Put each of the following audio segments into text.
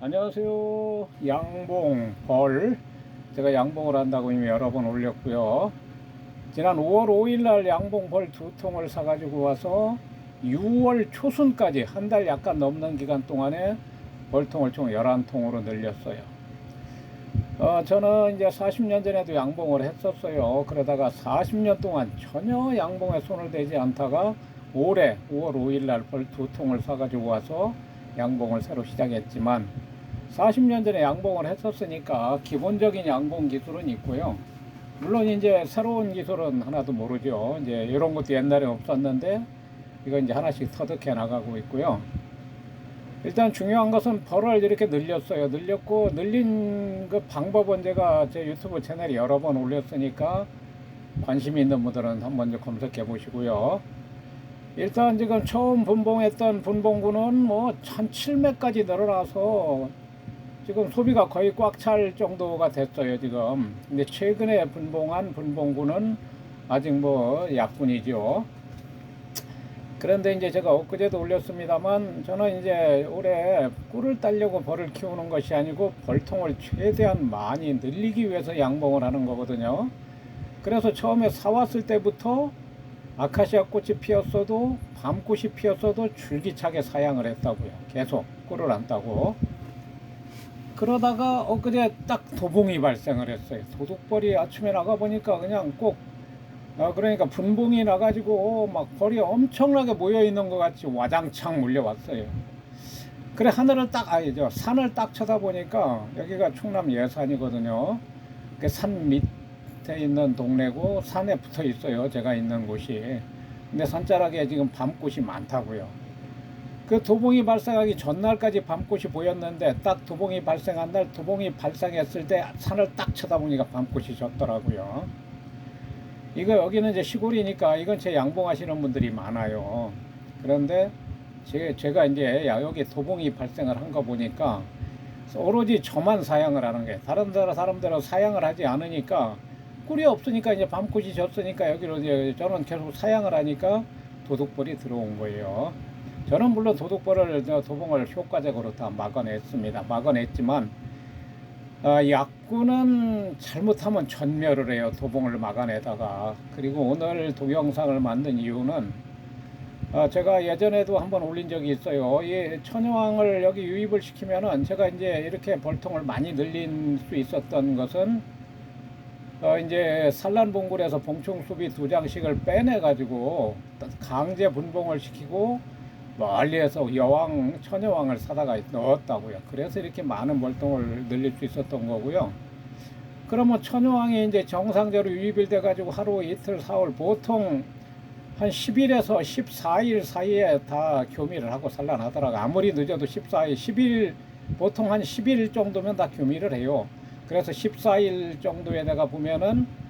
안녕하세요. 양봉 벌. 제가 양봉을 한다고 이미 여러 번 올렸고요. 지난 5월 5일 날 양봉 벌 두 통을 사가지고 와서 6월 초순까지 한 달 약간 넘는 기간 동안에 벌통을 총 11통으로 늘렸어요. 어, 저는 이제 40년 전에도 양봉을 했었어요. 그러다가 40년 동안 전혀 양봉에 손을 대지 않다가 올해 5월 5일 날 벌 두 통을 사가지고 와서 양봉을 새로 시작했지만 40년 전에 양봉을 했었으니까 기본적인 양봉 기술은 있고요. 물론 이제 새로운 기술은 하나도 모르죠. 이제 이런 것도 옛날에 없었는데 이거 이제 하나씩 터득해 나가고 있고요. 일단 중요한 것은 벌을 이렇게 늘렸어요. 늘렸고 늘린 그 방법은 제가 제 유튜브 채널에 여러 번 올렸으니까 관심 있는 분들은 한번 좀 검색해 보시고요. 일단 지금 처음 분봉했던 분봉구는 뭐 1700까지 늘어나서 지금 소비가 거의 꽉 찰 정도가 됐어요 지금 근데 최근에 분봉한 분봉구는 아직 뭐 약분이죠 그런데 이제 제가 엊그제도 올렸습니다만 저는 이제 올해 꿀을 따려고 벌을 키우는 것이 아니고 벌통을 최대한 많이 늘리기 위해서 양봉을 하는 거거든요 그래서 처음에 사왔을 때부터 아카시아 꽃이 피었어도 밤꽃이 피었어도 줄기차게 사양을 했다고요. 계속 꿀을 안 따고. 그러다가 엊그제 딱 도봉이 발생을 했어요. 도둑벌이 아침에 나가 보니까 그냥 꼭 아, 그러니까 분봉이 나가지고 막 벌이 엄청나게 모여 있는 것 같이 와장창 몰려왔어요. 그래 하늘을 딱 아니죠 산을 딱 쳐다보니까 여기가 충남 예산이거든요. 그 산 밑에 있는 동네고 산에 붙어 있어요. 제가 있는 곳이. 근데 산자락에 지금 밤꽃이 많다고요. 그 도봉이 발생하기 전날까지 밤꽃이 보였는데 딱 도봉이 발생한 날 도봉이 발생했을 때 산을 딱 쳐다보니까 밤꽃이 졌더라고요. 이거 여기는 이제 시골이니까 이건 제 양봉하시는 분들이 많아요. 그런데 제, 제가 이제 야, 여기 도봉이 발생을 한 거 보니까 오로지 저만 사양을 하는 게 다른 사람들은 사양을 하지 않으니까 꿀이 없으니까 이제 밤꽃이 졌으니까 여기로 이제 저는 계속 사양을 하니까 도둑벌이 들어온 거예요. 저는 물론 도둑벌을 저 도봉을 효과적으로 다 막아냈습니다. 막아냈지만 아, 약구는 잘못하면 전멸을 해요. 도봉을 막아내다가 그리고 오늘 동영상을 만든 이유는 아, 제가 예전에도 한번 올린 적이 있어요. 이 천여왕을 여기 유입을 시키면은 제가 이제 이렇게 벌통을 많이 늘릴 수 있었던 것은 어, 이제 산란봉굴에서 봉충수비 두 장씩을 빼내 가지고 강제 분봉을 시키고 멀리에서 여왕, 처녀왕을 사다가 넣었다고요. 그래서 이렇게 많은 벌통을 늘릴 수 있었던 거고요. 그러면 처녀왕이 이제 정상적으로 유입이 돼가지고 하루 이틀 사흘 보통 한 10일에서 14일 사이에 다 교미를 하고 산란하더라고. 아무리 늦어도 14일, 10일, 보통 한 10일 정도면 다 교미를 해요. 그래서 14일 정도에 내가 보면은 어,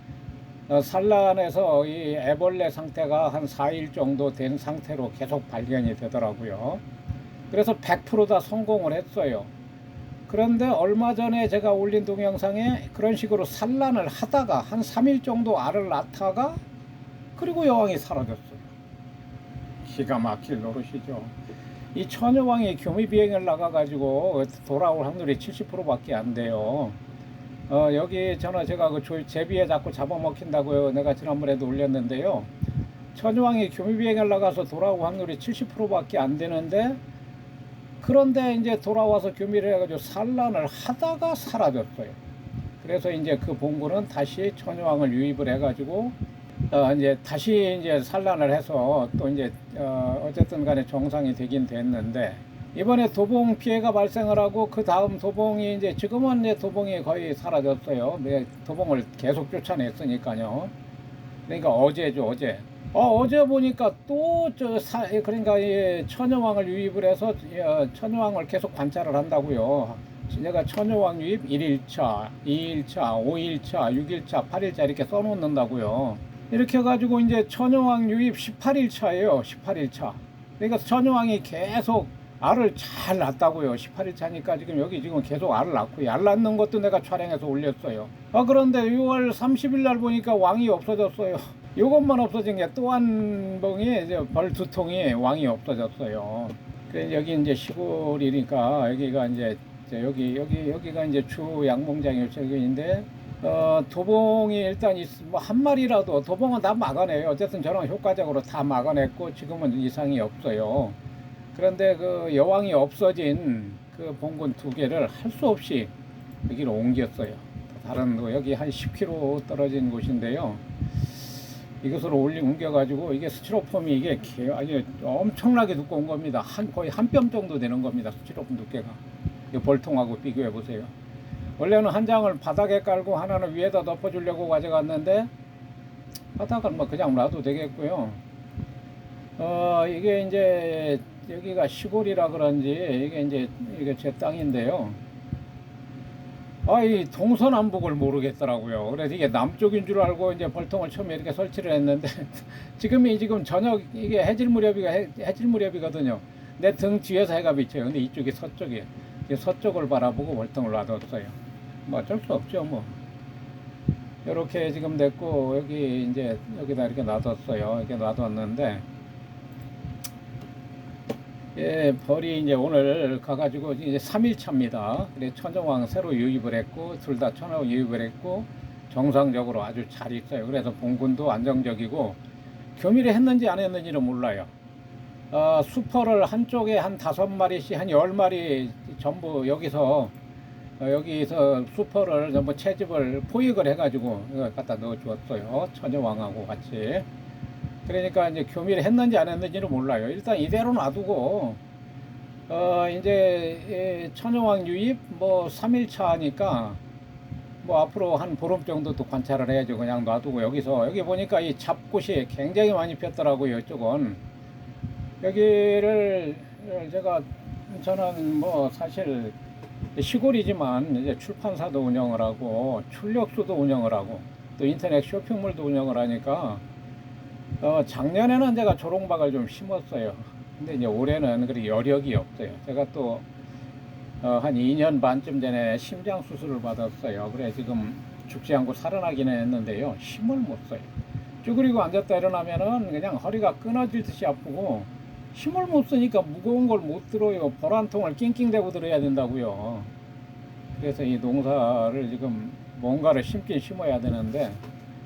산란에서 이 애벌레 상태가 한 4일 정도 된 상태로 계속 발견이 되더라고요. 그래서 100%다 성공을 했어요. 그런데 얼마 전에 제가 올린 동영상에 그런 식으로 산란을 하다가 한 3일 정도 알을 낳다가 그리고 여왕이 사라졌어요. 기가 막힐 노릇이죠. 이 처녀왕이 교미 비행을 나가가지고 돌아올 확률이 70%밖에 안 돼요. 어, 여기 저는 제가 그 조- 제비에 자꾸 잡아먹힌다고요. 내가 지난번에도 올렸는데요. 천왕이 교미비행을 나가서 돌아올 확률이 70%밖에 안 되는데 그런데 이제 돌아와서 교미를 해가지고 산란을 하다가 사라졌어요. 그래서 이제 그 봉구는 다시 천왕을 유입을 해가지고 어 이제 다시 이제 산란을 해서 또 이제 어 어쨌든 간에 정상이 되긴 됐는데 이번에 도봉 피해가 발생을 하고 그 다음 도봉이 이제 지금은 이제 도봉이 거의 사라졌어요. 네, 도봉을 계속 쫓아냈으니까요. 그러니까 어제죠 어제. 어, 어제 보니까 또 저 사 그러니까 이 천여왕을 유입을 해서 어, 천여왕을 계속 관찰을 한다고요. 내가 천여왕 유입 1일차, 2일차, 5일차, 6일차, 8일차 이렇게 써놓는다고요. 이렇게 해가지고 이제 천여왕 유입 18일차예요. 18일차. 그러니까 천여왕이 계속 알을 잘 낳았다고요. 18일 차니까 지금 여기 지금 계속 알을 낳고 알 낳는 것도 내가 촬영해서 올렸어요. 아 그런데 6월 30일 날 보니까 왕이 없어졌어요. 이것만 없어진 게 또 한 봉이 이제 벌 두 통이 왕이 없어졌어요. 그 여기 이제 시골이니까 여기가 이제 자, 여기 여기 여기가 이제 주 양봉장이 저기인데 어, 도봉이 일단 있, 뭐한 마리라도 도봉은 다 막아내요. 어쨌든 저는 효과적으로 다 막아냈고 지금은 이상이 없어요. 그런데 그 여왕이 없어진 그 봉군 두 개를 할 수 없이 여기로 옮겼어요. 다른 거 여기 한 10km 떨어진 곳인데요. 이것으로 올리 옮겨가지고 이게 스티로폼이 이게 개- 아주 엄청나게 두꺼운 겁니다. 한 거의 한 뼘 정도 되는 겁니다. 스티로폼 두께가. 이 볼통하고 비교해 보세요. 원래는 한 장을 바닥에 깔고 하나는 위에다 덮어주려고 가져갔는데 바닥은 뭐 그냥 놔도 되겠고요. 어 이게 이제 여기가 시골이라 그런지 이게 이제 이게 제 땅인데요. 아 이 동서남북을 모르겠더라고요. 그래서 이게 남쪽인 줄 알고 이제 벌통을 처음에 이렇게 설치를 했는데 지금이 지금 저녁 이게 해질 무렵이가 해, 해질 무렵이거든요. 내 등 뒤에서 해가 비쳐요. 근데 이쪽이 서쪽이에요. 서쪽을 바라보고 벌통을 놔뒀어요. 뭐 어쩔 수 없죠 뭐. 이렇게 지금 됐고 여기 이제 여기다 이렇게 놔뒀어요. 이렇게 놔뒀는데 예, 벌이 이제 오늘 가가지고 이제 3일 차입니다. 그래 천정왕 새로 유입을 했고 둘 다 천하고 유입을 했고 정상적으로 아주 잘 있어요. 그래서 봉군도 안정적이고 교미를 했는지 안 했는지는 몰라요. 어, 수퍼를 한쪽에 한 다섯 마리씩 한 열 마리 전부 여기서 어, 여기서 수퍼를 전부 채집을 포획을 해가지고 갖다 넣어주었어요. 천여왕하고 같이. 그러니까 이제 교미를 했는지 안 했는지는 몰라요. 일단 이대로 놔두고 어 이제 예, 천여왕 유입 뭐 3일 차니까 뭐 앞으로 한 보름 정도 또 관찰을 해야죠. 그냥 놔두고 여기서 여기 보니까 이 잡꽃이 굉장히 많이 폈더라고요. 이쪽은 여기를 제가 저는 뭐 사실 시골이지만 이제 출판사도 운영을 하고 출력소도 운영을 하고 또 인터넷 쇼핑몰도 운영을 하니까 어 작년에는 제가 조롱박을 좀 심었어요. 근데 이제 올해는 그리 여력이 없어요. 제가 또 어, 한 2년 반쯤 전에 심장 수술을 받았어요. 그래 지금 죽지 않고 살아나기는 했는데요. 힘을 못 써요. 쭈그리고 앉았다 일어나면은 그냥 허리가 끊어질 듯이 아프고 힘을 못 쓰니까 무거운 걸 못 들어요. 벌한 통을 낑낑대고 들어야 된다고요. 그래서 이 농사를 지금 뭔가를 심긴 심어야 되는데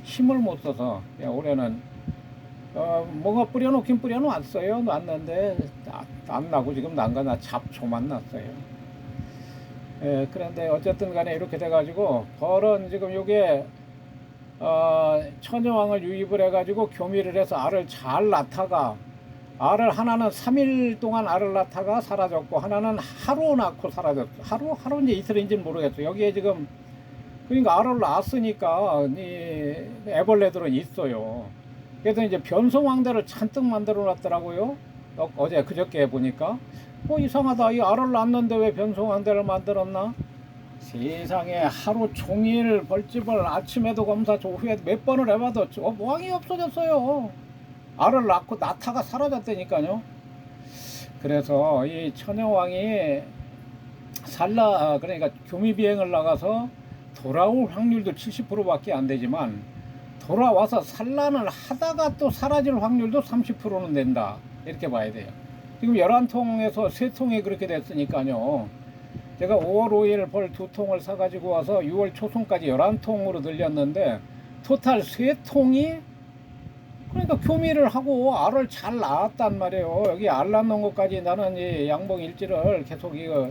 힘을 못 써서 올해는 어, 뭔가 뿌려놓긴 뿌려놨어요. 놨는데 아- 안 나고 지금 난가 나 잡초만 났어요. 예, 그런데 어쨌든 간에 이렇게 돼가지고 벌은 지금 요게 어, 천여왕을 유입을 해가지고 교미를 해서 알을 잘 낳다가 알을 하나는 3일 동안 알을 낳다가 사라졌고 하나는 하루 낳고 사라졌어. 하루 하루인지 이틀인지는 모르겠어. 여기에 지금 그러니까 알을 낳았으니까 이 애벌레들은 있어요. 그래서 이제 변성왕대를 잔뜩 만들어 놨더라고요. 어, 어제 그저께 보니까 뭐 이상하다. 이 알을 낳았는데 왜 변성왕대를 만들었나? 세상에 하루 종일 벌집을 아침에도 검사, 오후에 몇 번을 해봐도 저 왕이 없어졌어요. 알을 낳고 낳다가 사라졌다니까요. 그래서 이 천여왕이 살라 그러니까 교미 비행을 나가서 돌아올 확률도 70%밖에 안 되지만 돌아와서 산란을 하다가 또 사라질 확률도 30%는 된다. 이렇게 봐야 돼요. 지금 11통에서 3통이 그렇게 됐으니까요. 제가 5월 5일 벌두 통을 사가지고 와서 6월 초순까지 11통으로 늘렸는데 토탈 3통이 그러니까 교미를 하고 알을 잘 낳았단 말이에요. 여기 알 낳는 것까지 나는 이 양봉 일지를 계속 이거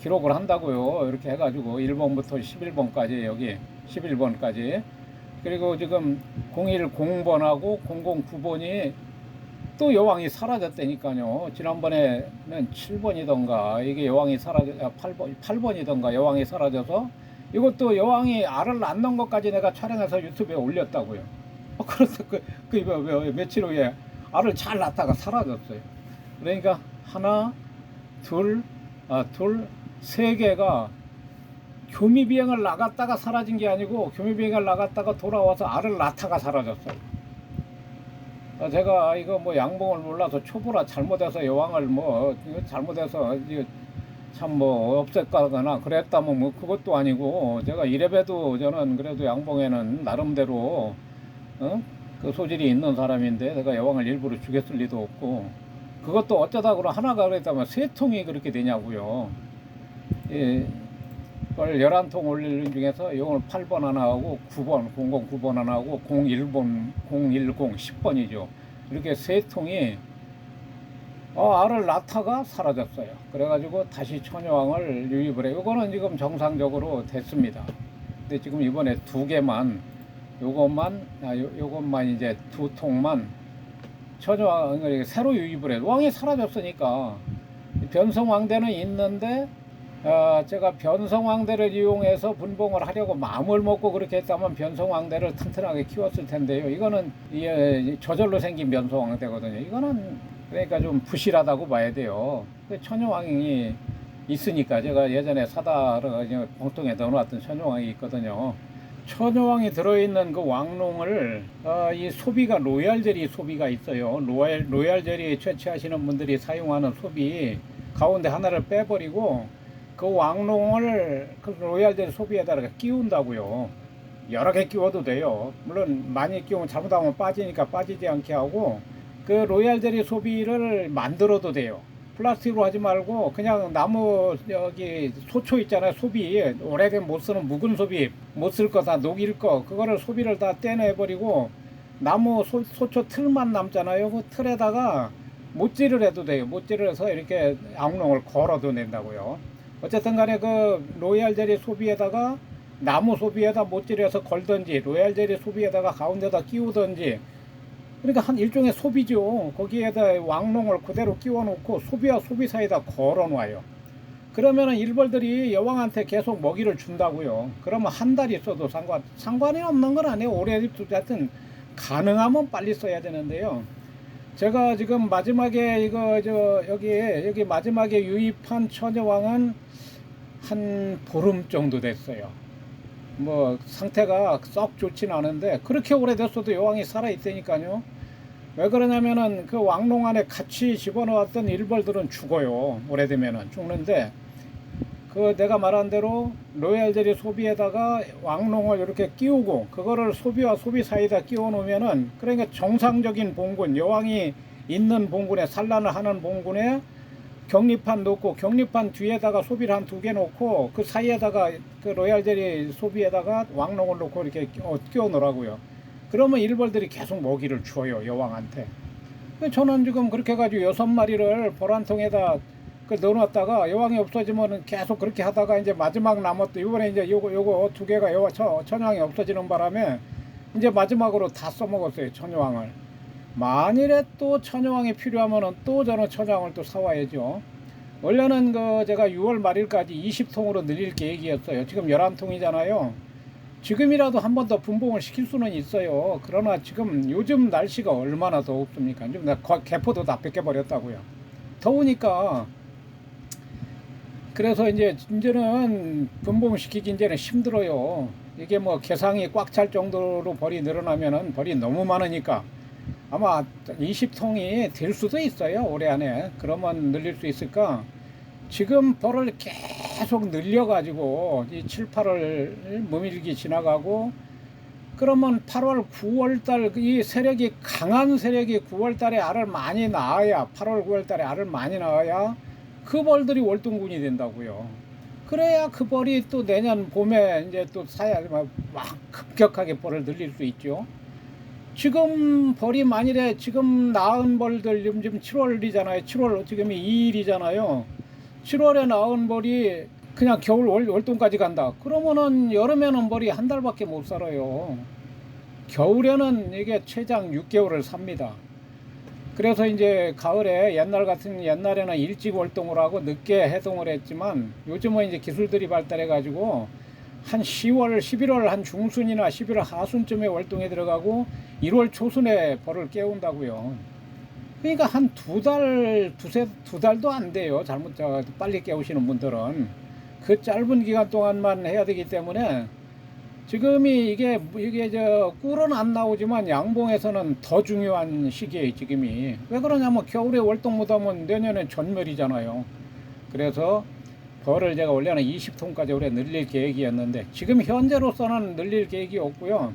기록을 한다고요. 이렇게 해가지고 1번부터 11번까지 여기 11번까지 그리고 지금 01공번하고 009번이 또 여왕이 사라졌다니까요. 지난번에는 7번이던가 이게 여왕이 사라져 8번 8번이던가 여왕이 사라져서 이것도 여왕이 알을 낳는 것까지 내가 촬영해서 유튜브에 올렸다고요. 어, 그래서 그, 그 며칠 후에 알을 잘 낳다가 사라졌어요. 그러니까 하나, 둘, 아, 둘, 세 개가 교미 비행을 나갔다가 사라진 게 아니고 교미 비행을 나갔다가 돌아와서 알을 낳다가 사라졌어요. 아, 제가 이거 뭐 양봉을 몰라서 초보라 잘못해서 여왕을 뭐 잘못해서 참 뭐 없앴거나 그랬다면 뭐 그것도 아니고 제가 이래봬도 저는 그래도 양봉에는 나름대로 어? 그 소질이 있는 사람인데 내가 여왕을 일부러 죽였을 리도 없고 그것도 어쩌다 그러 하나가 그랬다면 세 통이 그렇게 되냐고요. 예, 그걸 11통 올리는 중에서 요걸 8번 하나 하고 9번 009번 하나 하고 01번 010 10번이죠. 이렇게 세 통이 어, 알을 낳다가 사라졌어요. 그래가지고 다시 천여왕을 유입을 해요. 이거는 지금 정상적으로 됐습니다. 근데 지금 이번에 두 개만, 요것만, 아, 요, 요것만 이제 두 통만 천여왕을 새로 유입을 해요. 왕이 사라졌으니까. 변성 왕대는 있는데, 어, 제가 변성왕대를 이용해서 분봉을 하려고 마음을 먹고 그렇게 했다면 변성왕대를 튼튼하게 키웠을 텐데요. 이거는 이게 저절로 생긴 변성왕대거든요. 이거는 그러니까 좀 부실하다고 봐야 돼요. 그 천여왕이 있으니까 제가 예전에 그냥 봉통에 넣어놨던 천여왕이 있거든요. 천여왕이 들어있는 그 왕농을 어, 이 소비가 로얄 젤리 소비가 있어요. 로얄 로얄 젤리 채취하시는 분들이 사용하는 소비 가운데 하나를 빼버리고 그 왕농을 그 로얄 젤리 소비에다가 끼운다고요. 여러 개 끼워도 돼요. 물론 많이 끼우면 잘못하면 빠지니까 빠지지 않게 하고 그 로얄 젤리 소비를 만들어도 돼요. 플라스틱으로 하지 말고 그냥 나무 여기 소초 있잖아요. 소비 오래된 못 쓰는 묵은 소비 못 쓸 거 다 녹일 거 그거를 소비를 다 떼내 버리고 나무 소, 소초 틀만 남잖아요. 그 틀에다가 못질을 해도 돼요. 못질을 해서 이렇게 악농을 걸어도 낸다고요. 어쨌든 간에 그 로얄 젤리 소비에다가 나무 소비에다 못질해서 걸든지 로얄 젤리 소비에다가 가운데다 끼우든지 그러니까 한 일종의 소비죠. 거기에다 왕농을 그대로 끼워놓고 소비와 소비 사이에다 걸어놔요. 그러면은 일벌들이 여왕한테 계속 먹이를 준다고요. 그러면 한 달 있어도 상관 상관이 없는 건 아니에요. 오래 하여튼 가능하면 빨리 써야 되는데요. 제가 지금 마지막에 이거 저 여기 여기 마지막에 유입한 처녀왕은 한 보름 정도 됐어요. 뭐 상태가 썩 좋진 않은데 그렇게 오래됐어도 여왕이 살아 있다니까요. 왜 그러냐면은 그 왕농 안에 같이 집어넣었던 일벌들은 죽어요. 오래되면은 죽는데 그 내가 말한 대로 로얄 젤리 소비에다가 왕농을 이렇게 끼우고 그거를 소비와 소비 사이에다 끼워 놓으면은 그러니까 정상적인 봉군 여왕이 있는 봉군에 산란을 하는 봉군에 격리판 놓고 격리판 뒤에다가 소비를 한 두 개 놓고 그 사이에다가 그 로얄 젤리 소비에다가 왕농을 놓고 이렇게 끼워, 끼워 놓으라고요. 그러면 일벌들이 계속 먹이를 줘요 여왕한테. 저는 지금 그렇게 해가지고 여섯 마리를 보란통에다 그 넣어놨다가 여왕이 없어지면은 계속 그렇게 하다가 이제 마지막 남았던 이번에 이제 요거 요거 두 개가 여왕 처, 천여왕이 없어지는 바람에 이제 마지막으로 다 써먹었어요 천여왕을. 만일에 또 천여왕이 필요하면은 또 저는 천여왕을 또 사와야죠. 원래는 그 제가 6월 말일까지 20통으로 늘릴 계획이었어요. 지금 11통이잖아요. 지금이라도 한 번 더 분봉을 시킬 수는 있어요. 그러나 지금 요즘 날씨가 얼마나 더웁습니까? 지금 나 거- 개포도 다 뺏겨버렸다고요. 더우니까 그래서 이제 이제는 분봉 시키기 이제는 힘들어요. 이게 뭐 개상이 꽉 찰 정도로 벌이 늘어나면은 벌이 너무 많으니까 아마 20통이 될 수도 있어요. 올해 안에. 그러면 늘릴 수 있을까? 지금 벌을 계속 늘려가지고 이 7, 8월 무밀기 지나가고 그러면 8월, 9월 달 이 세력이 강한 세력이 9월 달에 알을 많이 낳아야 8월, 9월 달에 알을 많이 낳아야 그 벌들이 월동군이 된다고요. 그래야 그 벌이 또 내년 봄에 이제 또 사야 막, 막 급격하게 벌을 늘릴 수 있죠. 지금 벌이 만일에 지금 낳은 벌들 지금 지금 7월이잖아요. 7월 지금이 2일이잖아요. 7월에 나온 벌이 그냥 겨울 월, 월동까지 간다. 그러면은 여름에는 벌이 한 달밖에 못 살아요. 겨울에는 이게 최장 6개월을 삽니다. 그래서 이제 가을에 옛날 같은 옛날에는 일찍 월동을 하고 늦게 해동을 했지만 요즘은 이제 기술들이 발달해 가지고 한 10월, 11월 한 중순이나 11월 하순쯤에 월동에 들어가고 1월 초순에 벌을 깨운다고요. 그러니까 한 두 달, 두세, 두 달도 안 돼요. 잘못, 저, 빨리 깨우시는 분들은. 그 짧은 기간 동안만 해야 되기 때문에 지금이 이게, 이게 저, 꿀은 안 나오지만 양봉에서는 더 중요한 시기예요, 지금이. 왜 그러냐면 겨울에 월동 못하면 내년에 전멸이잖아요. 그래서 벌을 제가 원래는 20톤까지 올해 늘릴 계획이었는데 지금 현재로서는 늘릴 계획이 없고요.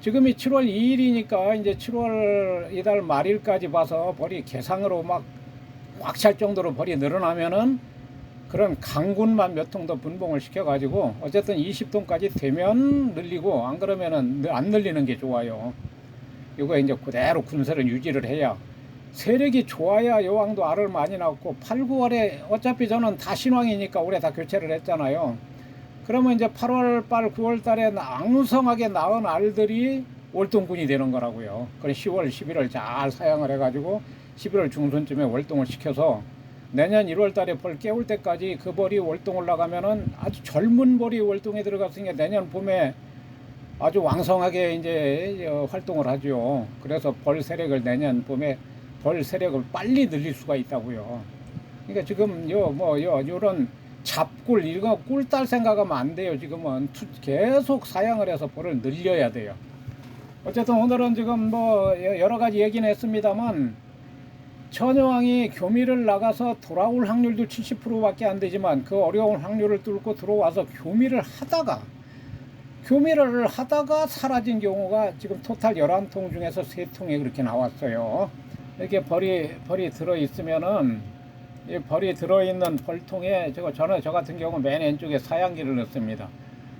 지금이 7월 2일이니까 이제 7월 이달 말일까지 봐서 벌이 개상으로 막 꽉 찰 정도로 벌이 늘어나면은 그런 강군만 몇 통 더 분봉을 시켜가지고 어쨌든 20톤까지 되면 늘리고 안 그러면은 안 늘리는 게 좋아요. 이거 이제 그대로 군사를 유지를 해야 세력이 좋아야 여왕도 알을 많이 낳고 8, 9월에 어차피 저는 다 신왕이니까 올해 다 교체를 했잖아요. 그러면 이제 8월, 8, 9월 달에 앙성하게 낳은 알들이 월동군이 되는 거라고요. 그래 10월, 11월 잘 사양을 해가지고 11월 중순쯤에 월동을 시켜서 내년 1월 달에 벌 깨울 때까지 그 벌이 월동을 나가면은 아주 젊은 벌이 월동에 들어갔으니까 내년 봄에 아주 왕성하게 이제 어, 활동을 하죠. 그래서 벌 세력을 내년 봄에 벌 세력을 빨리 늘릴 수가 있다고요. 그러니까 지금 요 뭐요 요런 잡꿀 이거 꿀딸 생각하면 안 돼요. 지금은 투- 계속 사양을 해서 벌을 늘려야 돼요. 어쨌든 오늘은 지금 뭐 여러 가지 얘기는 했습니다만 천여왕이 교미를 나가서 돌아올 확률도 70%밖에 안 되지만 그 어려운 확률을 뚫고 들어와서 교미를 하다가 교미를 하다가 사라진 경우가 지금 토탈 11통 중에서 3통이 그렇게 나왔어요. 이렇게 벌이 벌이 들어 있으면은 이 벌이 들어 있는 벌통에 저거 저는 저 같은 경우 맨 왼쪽에 사양기를 넣습니다.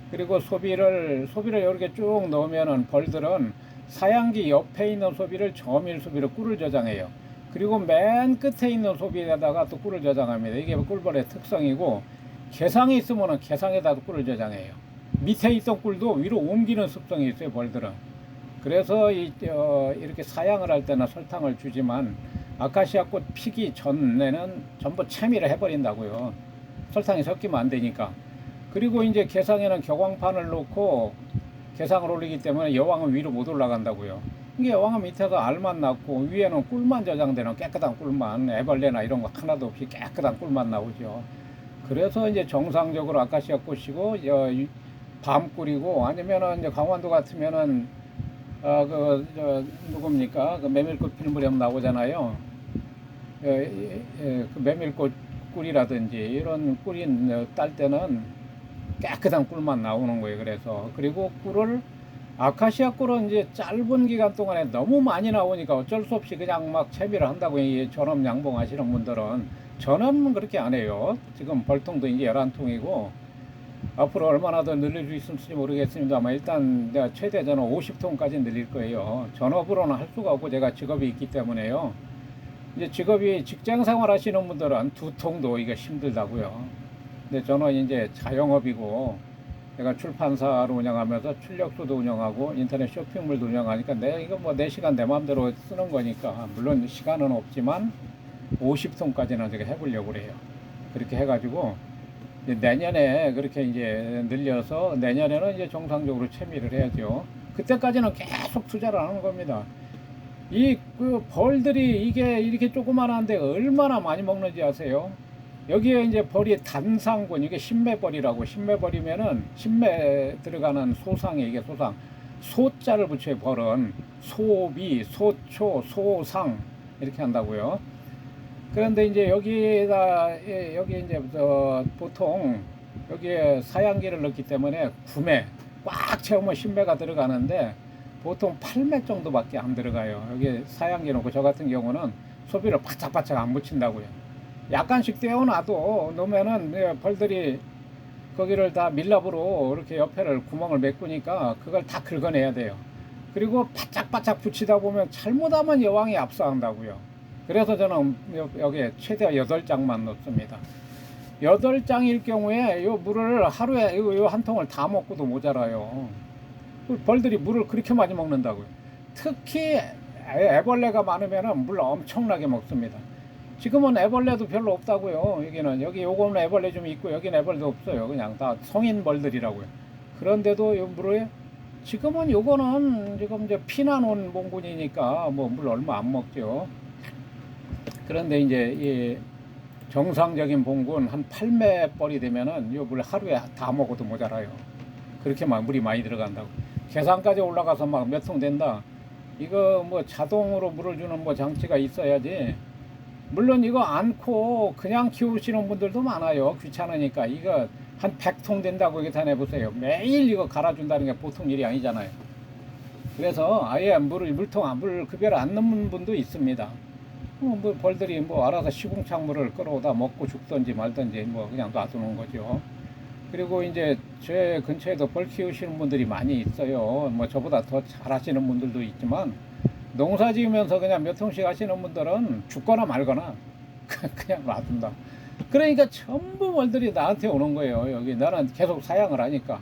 그리고 소비를 소비를 이렇게 쭉 넣으면은 벌들은 사양기 옆에 있는 소비를 저밀 소비로 꿀을 저장해요. 그리고 맨 끝에 있는 소비에다가 또 꿀을 저장합니다. 이게 꿀벌의 특성이고 개상이 있으면은 개상에다도 꿀을 저장해요. 밑에 있던 꿀도 위로 옮기는 습성이 있어요. 벌들은. 그래서 이, 어, 이렇게 사양을 할 때는 설탕을 주지만 아카시아 꽃 피기 전에는 전부 채미를 해버린다고요. 설탕이 섞이면 안 되니까. 그리고 이제 개상에는 격왕판을 놓고 개상을 올리기 때문에 여왕은 위로 못 올라간다고요. 이게 여왕은 밑에서 알만 낳고 위에는 꿀만 저장되는 깨끗한 꿀만 애벌레나 이런 거 하나도 없이 깨끗한 꿀만 나오죠. 그래서 이제 정상적으로 아카시아 꽃이고 밤꿀이고 아니면은 이제 강원도 같으면은 아그 저 누굽니까 그 메밀꽃 물이 나오잖아요. 예, 예, 예, 그 메밀꽃 꿀이라든지 이런 꿀이 딸 때는 깨끗한 꿀만 나오는 거예요. 그래서 그리고 꿀을 아카시아 꿀은 이제 짧은 기간 동안에 너무 많이 나오니까 어쩔 수 없이 그냥 막 채비를 한다고 이 전업 양봉하시는 분들은 저는 그렇게 안 해요. 지금 벌통도 이제 11통이고 앞으로 얼마나 더 늘릴 수 있을지 모르겠습니다만 일단 내가 최대 저는 50통까지 늘릴 거예요. 전업으로는 할 수가 없고 제가 직업이 있기 때문에요. 이제 직업이 직장 생활 하시는 분들은 두 통도 이게 힘들다고요. 근데 저는 이제 자영업이고 내가 출판사로 운영하면서 출력소도 운영하고 인터넷 쇼핑몰도 운영하니까 내 이거 뭐 내 시간 내 마음대로 쓰는 거니까 물론 시간은 없지만 50통까지는 제가 해보려고 그래요. 그렇게 해가지고 내년에 그렇게 이제 늘려서 내년에는 이제 정상적으로 채미를 해야죠. 그때까지는 계속 투자를 하는 겁니다. 이 그 벌들이 이게 이렇게 조그만한데 얼마나 많이 먹는지 아세요? 여기에 이제 벌이 단상군 이게 신매벌이라고 신매벌이면은 신매 들어가는 소상에 이게 소상 소자를 붙여요 벌은 소비 소초 소상 이렇게 한다고요. 그런데 이제 여기다 예, 여기 이제 저 보통 여기에 사양기를 넣기 때문에 구매 꽉 채우면 신매가 들어가는데 보통 8매 정도밖에 안 들어가요. 여기 사양기 놓고 저 같은 경우는 소비를 바짝바짝 안 붙인다고요. 약간씩 떼어놔도 놓으면은 예, 벌들이 거기를 다 밀랍으로 이렇게 옆에를 구멍을 메꾸니까 그걸 다 긁어내야 돼요. 그리고 바짝바짝 붙이다 보면 잘못하면 여왕이 압사한다고요. 그래서 저는 여- 여기에 최대 8장만 넣습니다. 8장일 경우에 요 물을 하루에 요, 요한 통을 다 먹고도 모자라요. 그 벌들이 물을 그렇게 많이 먹는다고요. 특히 애- 애벌레가 많으면 물 엄청나게 먹습니다. 지금은 애벌레도 별로 없다고요. 여기는 여기 요거는 애벌레 좀 있고 여기는 애벌레도 없어요. 그냥 다 성인 벌들이라고요. 그런데도 요 물에 지금은 요거는 지금 이제 피난 온 몽군이니까 뭐 물 얼마 안 먹죠. 그런데 이제 이 정상적인 봉군 한 8매 벌이 되면은 요 물 하루에 다 먹어도 모자라요. 그렇게 막 물이 많이 들어간다고. 계산까지 올라가서 막 몇 통 된다. 이거 뭐 자동으로 물을 주는 뭐 장치가 있어야지. 물론 이거 않고 그냥 키우시는 분들도 많아요. 귀찮으니까. 이거 한 100통 된다고 계산해 보세요. 매일 이거 갈아준다는 게 보통 일이 아니잖아요. 그래서 아예 물을 물통 물 급여를 안 넣는 분도 있습니다. 어, 뭐 벌들이 뭐 알아서 시궁창물을 끌어오다 먹고 죽든지 말든지 뭐 그냥 놔두는 거죠. 그리고 이제 제 근처에도 벌 키우시는 분들이 많이 있어요. 뭐 저보다 더 잘하시는 분들도 있지만 농사 지으면서 그냥 몇 통씩 하시는 분들은 죽거나 말거나 그냥 놔둔다. 그러니까 전부 벌들이 나한테 오는 거예요. 여기 나는 계속 사양을 하니까.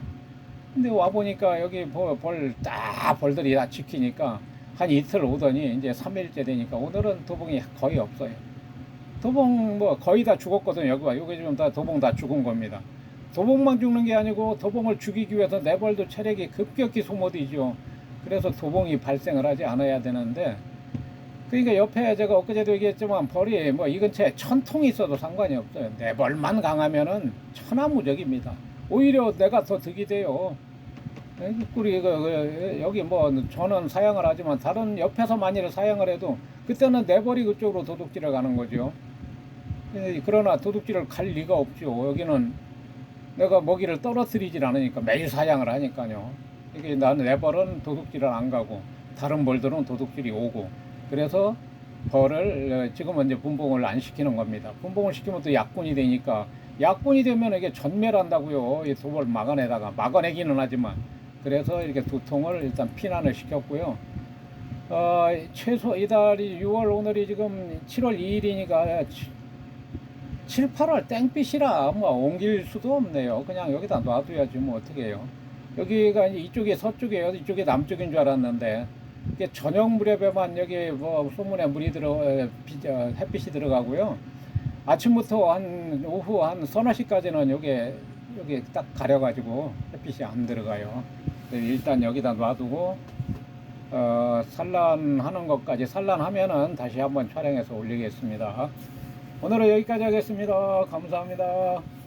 근데 와 보니까 여기 벌다 벌들이 다 지키니까 한 이틀 오더니 이제 3일째 되니까 오늘은 도봉이 거의 없어요. 도봉 뭐 거의 다 죽었거든요. 여기 봐. 여기 지금 다 도봉 다 죽은 겁니다. 도봉만 죽는 게 아니고 도봉을 죽이기 위해서 네 벌도 체력이 급격히 소모되죠. 그래서 도봉이 발생을 하지 않아야 되는데 그러니까 옆에 제가 엊그제도 얘기했지만 벌이 뭐 이 근처에 천 통이 있어도 상관이 없어요. 네 벌만 강하면은 천하무적입니다. 오히려 내가 더 득이 돼요. 우리 그, 그, 여기 뭐 저는 사양을 하지만 다른 옆에서 만일 사양을 해도 그때는 내 벌이 그쪽으로 도둑질을 가는 거죠. 예, 그러나 도둑질을 갈 리가 없죠. 여기는 내가 먹이를 떨어뜨리질 않으니까 매일 사양을 하니까요. 이게 나는 내 벌은 도둑질을 안 가고 다른 벌들은 도둑질이 오고 그래서 벌을 어, 지금은 이제 분봉을 안 시키는 겁니다. 분봉을 시키면 또 약분이 되니까 약분이 되면 이게 전멸한다고요. 이 도벌 막아내다가 막아내기는 하지만 그래서 이렇게 두 통을 일단 피난을 시켰고요. 어, 최소 이달이 6월 오늘이 지금 7월 2일이니까 7, 8월 땡빛이라 뭐 옮길 수도 없네요. 그냥 여기다 놔둬야지 뭐 어떻게 해요. 여기가 이쪽이 서쪽이에요. 이쪽이 남쪽인 줄 알았는데 이게 저녁 무렵에만 여기 뭐 소문에 물이 들어 에, 비, 어, 햇빛이 들어가고요. 아침부터 한 오후 한 서너 시까지는 여기 여기 딱 가려가지고 햇빛이 안 들어가요. 네, 일단 여기다 놔두고 어, 산란하는 것까지 산란하면은 다시 한번 촬영해서 올리겠습니다. 오늘은 여기까지 하겠습니다. 감사합니다.